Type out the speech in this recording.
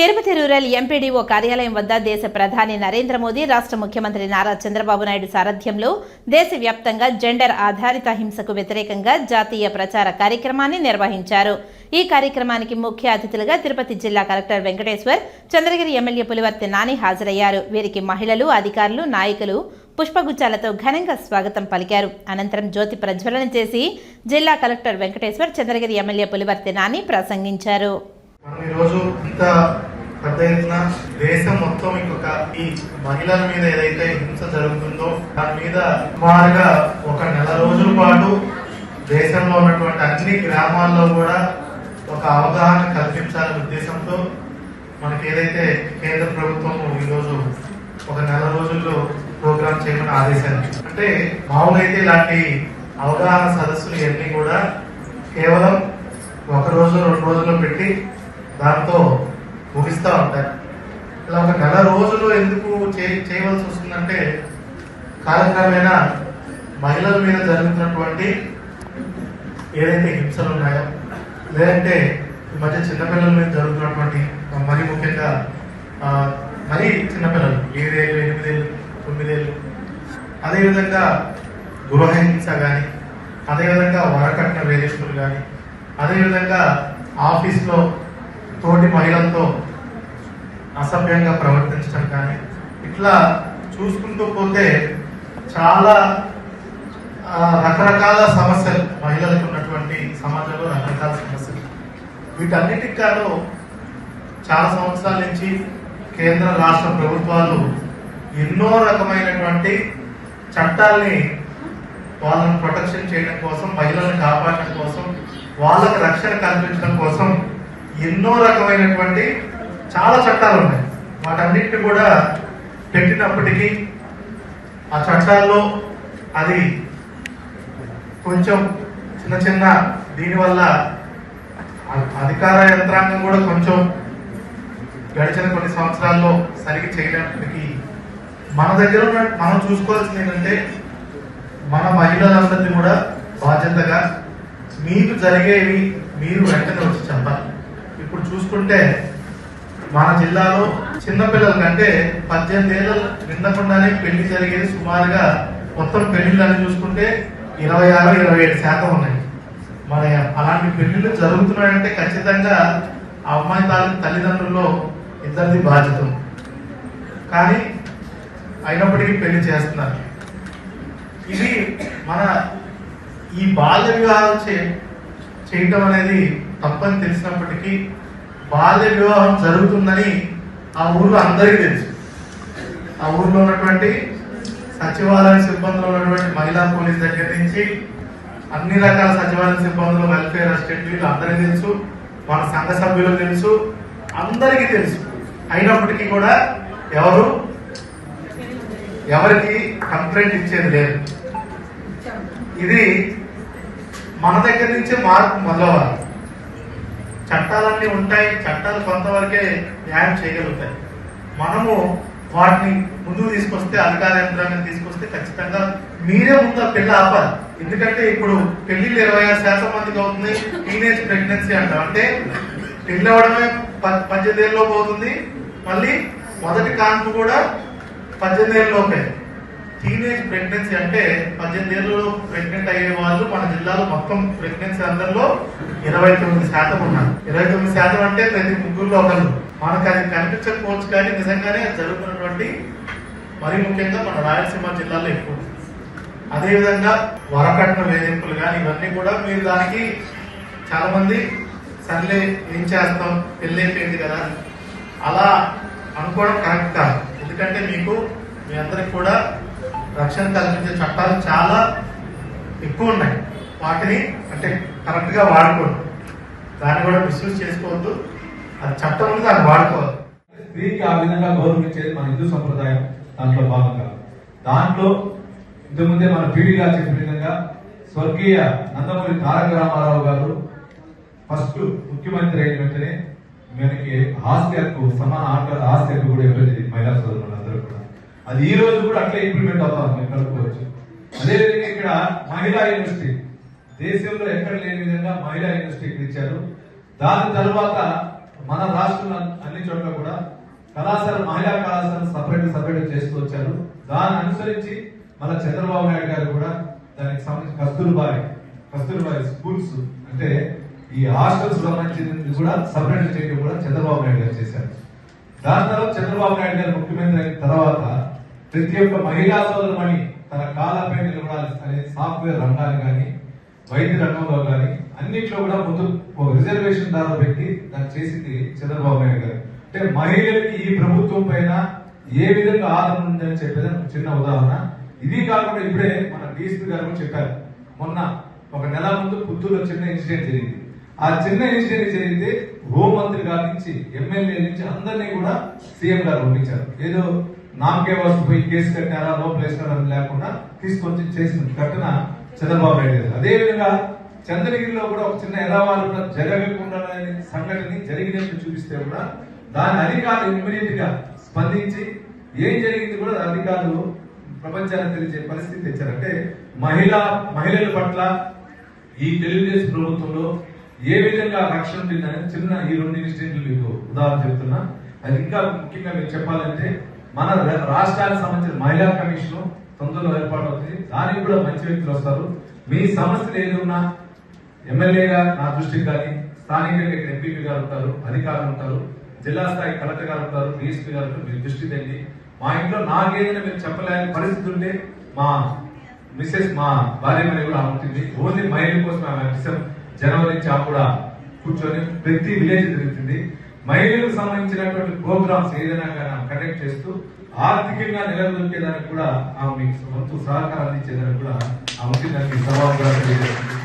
Tirupati rural MPDO కార్యాలయం వద్ద దేశ ప్రధాని నరేంద్ర మోదీ రాష్ట్ర ముఖ్యమంత్రి నారా చంద్రబాబు నాయుడు సారథ్యంలో దేశవ్యాప్తంగా జెండర్ ఆధారిత హింసకు వ్యతిరేకంగా జాతీయ ప్రచార కార్యక్రమాన్ని నిర్వహించారు. ఈ కార్యక్రమానికి ముఖ్య అతిథులుగా తిరుపతి జిల్లా కలెక్టర్ వెంకటేశ్వర్ చంద్రగిరి ఎమ్మెల్యే పులివర్తి నాని హాజరయ్యారు. వీరికి మహిళలు అధికారులు నాయకులు పుష్పగుచ్చాలతో ఘనంగా స్వాగతం పలికారు. అనంతరం జ్యోతి ప్రజ్వలన చేసి జిల్లా కలెక్టర్ వెంకటేశ్వర్ చంద్రగిరి ఎమ్మెల్యే పులివర్తి నాని ప్రసంగించారు. మనం ఈరోజు ఇంత పెద్ద ఎత్తున దేశం మొత్తం ఇంకొక ఈ మహిళల మీద ఏదైతే హింస జరుగుతుందో దాని మీద సుమారుగా ఒక నెల రోజుల పాటు దేశంలో ఉన్నటువంటి అన్ని గ్రామాల్లో కూడా ఒక అవగాహన కల్పించాలనే ఉద్దేశంతో మనకి ఏదైతే కేంద్ర ప్రభుత్వం ఈరోజు ఒక నెల రోజుల్లో ప్రోగ్రామ్ చేయమని ఆదేశాలు అంటే మామూలుగా అయితే ఇలాంటి అవగాహన సదస్సులు ఇవన్నీ కూడా కేవలం ఒక రోజు రెండు రోజుల్లో పెట్టి దాంతో ముగిస్తూ ఉంటారు ఇలా ఒక నెల రోజులు ఎందుకు చే- చేయవలసి వస్తుందంటే కాలక్రమేణా మహిళల మీద జరుగుతున్నటువంటి ఏదైతే హింసలు ఉన్నాయో లేదంటే ఈ మధ్య చిన్నపిల్లల మీద జరుగుతున్నటువంటి మరీ ముఖ్యంగా మరీ చిన్నపిల్లలు ఏడేళ్ళు ఎనిమిదేళ్ళు తొమ్మిదేళ్ళు అదేవిధంగా గృహహింస కానీ అదేవిధంగా వరకట్న వేధిస్తులు కానీ అదేవిధంగా ఆఫీస్లో తోటి మహిళలతో అసభ్యంగా ప్రవర్తించడం కానీ ఇట్లా చూసుకుంటూ పోతే చాలా రకరకాల సమస్యలు మహిళలకు ఉన్నటువంటి సమాజంలో రకరకాల సమస్యలు. వీటన్నిటికి గాను చాలా సంవత్సరాల నుంచి కేంద్ర రాష్ట్ర ప్రభుత్వాలు ఎన్నో రకమైనటువంటి చట్టాల్ని వాళ్ళని ప్రొటెక్షన్ చేయడం కోసం మహిళలను కాపాడడం కోసం వాళ్ళకి రక్షణ కల్పించడం కోసం ఎన్నో రకమైనటువంటి చాలా చట్టాలు ఉన్నాయి. వాటన్నిటిని కూడా పెట్టినప్పటికీ ఆ చట్టాల్లో అది కొంచెం చిన్న చిన్న దీనివల్ల అధికార యంత్రాంగం కూడా కొంచెం గడిచిన కొన్ని సంవత్సరాల్లో సరిగి చేయడానికి మన దగ్గర ఉన్న మనం చూసుకోవాల్సింది ఏంటంటే మన మహిళలందరినీ కూడా బాధ్యతగా మీకు జరిగేవి మీరు వెంటనే వచ్చి చెప్పాలి. ఇప్పుడు చూసుకుంటే మన జిల్లాలో చిన్నపిల్లల కంటే పద్దెనిమిది ఏళ్ళు నిండకుండానే పెళ్ళి జరిగేది సుమారుగా మొత్తం పెళ్ళిళ్ళని చూసుకుంటే ఇరవై ఆరు ఇరవై ఏడు శాతం ఉన్నాయి. మన అలాంటి పెళ్ళిళ్ళు జరుగుతున్నాయంటే ఖచ్చితంగా ఆ అమ్మాయి తాలూకు తల్లిదండ్రుల్లో ఇద్దరిది బాధ్యత కానీ అయినప్పటికీ పెళ్ళి చేస్తున్నారు. ఇది మన ఈ బాల్య వివాహాలు చే చేయటం అనేది తప్పని తెలిసినప్పటికీ బాల్య వివాహం జరుగుతుందని ఆ ఊర్లో అందరికీ తెలుసు. ఆ ఊర్లో ఉన్నటువంటి సచివాలయ సిబ్బందిలో ఉన్నటువంటి మహిళా పోలీస్ దగ్గర నుంచి అన్ని రకాల సచివాలయ సిబ్బందులు వెల్ఫేర్ అసిస్టెంట్ వీళ్ళు అందరికీ తెలుసు. మన సంఘ సభ్యులకు తెలుసు. అందరికీ తెలుసు. అయినప్పటికీ కూడా ఎవరు? ఎవరికి కంప్లైంట్ ఇచ్చేది లేదు. ఇది మన దగ్గర నుంచే మార్పు మొదలవ్వాలి. చట్టాలన్నీ ఉంటాయి చట్టాలు కొంతవరకే న్యాయం చేయగలుగుతాయి. మనము వాటిని ముందుకు తీసుకొస్తే అధికార యంత్రాన్ని తీసుకొస్తే ఖచ్చితంగా మీరే ముందు ఆ పెళ్ళి ఆపాలి. ఎందుకంటే ఇప్పుడు పెళ్ళిళ్ళు ఇరవై ఆరు శాతం మందికి అవుతుంది టీనేజ్ ప్రెగ్నెన్సీ అంటారు. అంటే పెళ్ళి అవ్వడమే ప- పద్దెనిమిది పోతుంది మళ్ళీ మొదటి కాన్పు కూడా పద్దెనిమిది ఏళ్ళలోపే. టీనేజ్ ప్రెగ్నెన్సీ అంటే పద్దెనిమిది ఏళ్ళలో ప్రెగ్నెంట్ అయ్యే వాళ్ళు మన జిల్లాలో మొత్తం ప్రెగ్నెన్సీ అందరిలో ఇరవై తొమ్మిది శాతం ఉన్నారు. ఇరవై తొమ్మిది శాతం అంటే ప్రతి ముగ్గురులో ఒకరు మనకు అది కనిపించకపోవచ్చు కానీ నిజంగానే అది జరుగుతున్నటువంటి మరి ముఖ్యంగా మన రాయలసీమ జిల్లాలో ఎక్కువ. అదేవిధంగా వరకట్న వేధింపులు కానీ ఇవన్నీ కూడా మీరు దానికి చాలా మంది సర్లే ఏం చేస్తాం పెళ్ళైపోయింది కదా. అలా అనుకోవడం కరెక్ట్ కాదు. ఎందుకంటే మీకు మీ అందరికి కూడా రక్షణ కల్పించే చట్టాలు చాలా ఎక్కువ ఉన్నాయి వాటిని అంటే కరెక్ట్గా వాడుకోండి. దాన్ని కూడా మిస్యూజ్ చేసుకోవద్దు. అది చట్టం ఉంది దాన్ని వాడుకోవాలి. స్త్రీకి ఆ విధంగా గౌరవించేది మన హిందూ సంప్రదాయం దాంట్లో భాగంగా. దాంట్లో ఇంతకుముందే మన పీడిగా చెప్పిన విధంగా స్వర్గీయ నందమూరి తారక రామారావు గారు ఫస్ట్ ముఖ్యమంత్రి అయిన వెంటనే మనకి ఆస్తి హక్కు సమాన ఆట- ఆస్తి హక్కు కూడా ఇవ్వలేదు మహిళా సోదరులు అది ఈ రోజు కూడా అట్లే ఇంప్లిమెంట్ అవుతాం ఉంది మీరు అదేవిధంగా ఇక్కడ మహిళా యూనివర్సిటీ దేశంలో ఎక్కడ లేని విధంగా మహిళా యూనివర్సిటీ ఇక్కడ ఇచ్చారు. దాని తర్వాత మన రాష్ట్రంలో అన్ని చోట్ల కూడా కళాశాల మహిళా కళాశాల సపరేట్ సపరేట్ చేస్తూ వచ్చారు. దాన్ని అనుసరించి మన చంద్రబాబు నాయుడు గారు కూడా దానికి సంబంధించి కస్తూర్బాయి కస్తూర్బాయి స్కూల్స్ అంటే ఈ హాస్టల్స్ సంబంధించింది కూడా సపరేట్ చేయడం కూడా చంద్రబాబు నాయుడు గారు చేశారు. దాని తర్వాత చంద్రబాబు నాయుడు గారు ముఖ్యమంత్రి అయిన తర్వాత ప్రతి ఒక్క మహిళా సోదరుమణి తన కాలపై నిలబడాలి అనే సాఫ్ట్వేర్ రంగాన్ని కానీ వైద్య రంగంలో కానీ అన్నిట్లో కూడా ముందు ఒక రిజర్వేషన్ దారిలో పెట్టి దాన్ని చేసింది చంద్రబాబు నాయుడు గారు. అంటే మహిళలకి ఈ ప్రభుత్వం పైన ఏ విధంగా ఆదరణ ఉందని చెప్పేది చిన్న ఉదాహరణ. ఇది కాకుండా ఇప్పుడే మన డీసీ గారు చెప్పారు. మొన్న ఒక నెల ముందు పుత్తూరులో చిన్న ఇన్సిడెంట్ జరిగింది. ఆ చిన్న ఇన్సిడెంట్ జరిగితే హోంమంత్రి గారి నుంచి ఎమ్మెల్యే నుంచి అందరినీ కూడా సీఎం గారు పంపించారు. ఏదో నామకే వస్తు పోయి కేసు కట్టారా లోపల వేసారా అని లేకుండా తీసుకొచ్చి చేసిన ఘటన చంద్రబాబు నాయుడు అదే విధంగా చంద్రగిరిలో కూడా ఒక చిన్న ఎదవాళ్ళు జరగకుండా అనే సంఘటన జరిగినట్టు చూపిస్తే కూడా దాని అధికారులు ఇమ్మీడియట్గా స్పందించి ఏం జరిగింది కూడా అధికారులు ప్రపంచానికి తెలిసే పరిస్థితి తెచ్చారంటే మహిళ మహిళల పట్ల ఈ తెలుగుదేశం ప్రభుత్వంలో ఏ విధంగా రక్షణ ఉంటుందని చిన్న ఈ రెండు ఇన్సిడెంట్లు మీకు ఉదాహరణ చెప్తున్నా. అది ఇంకా ముఖ్యంగా మీరు చెప్పాలంటే మన రాష్ట్రానికి సంబంధించిన మహిళా కమిషన్ తొందరలో ఏర్పాటు అవుతుంది. దానికి కూడా మంచి వ్యక్తులు వస్తారు. మీ సమస్యలు ఏదున్నా ఎమ్మెల్యేగా నా దృష్టికి కానీ స్థానికంగా ఇక్కడ ఎంపీపీ గారు ఉంటారు అధికారులు ఉంటారు జిల్లా స్థాయి కలెక్టర్ గారు ఉంటారు డిఎస్పీ గారు ఉంటారు మీరు దృష్టి తెండి. మా ఇంట్లో నాకేదైనా మీరు చెప్పలేని పరిస్థితి ఉంటే మా మిస్సెస్ మా భార్య మీద కూడా ఉంటుంది. ఓన్లీ మహిళల కోసం ఆమె జనవరి నుంచి కూడా కూర్చొని ప్రతి విలేజ్ తిరుగుతుంది. మహిళలకు సంబంధించినటువంటి ప్రోగ్రామ్స్ ఏదైనా కానీ ఆమె కండక్ట్ చేస్తూ ఆర్థికంగా నిలదొక్కేదానికి కూడా ఆమె మీకు వంతు సహకారం అందించేదానికి కూడా ఆ ఉంటుందని సభాగా తెలియజేస్తుంది.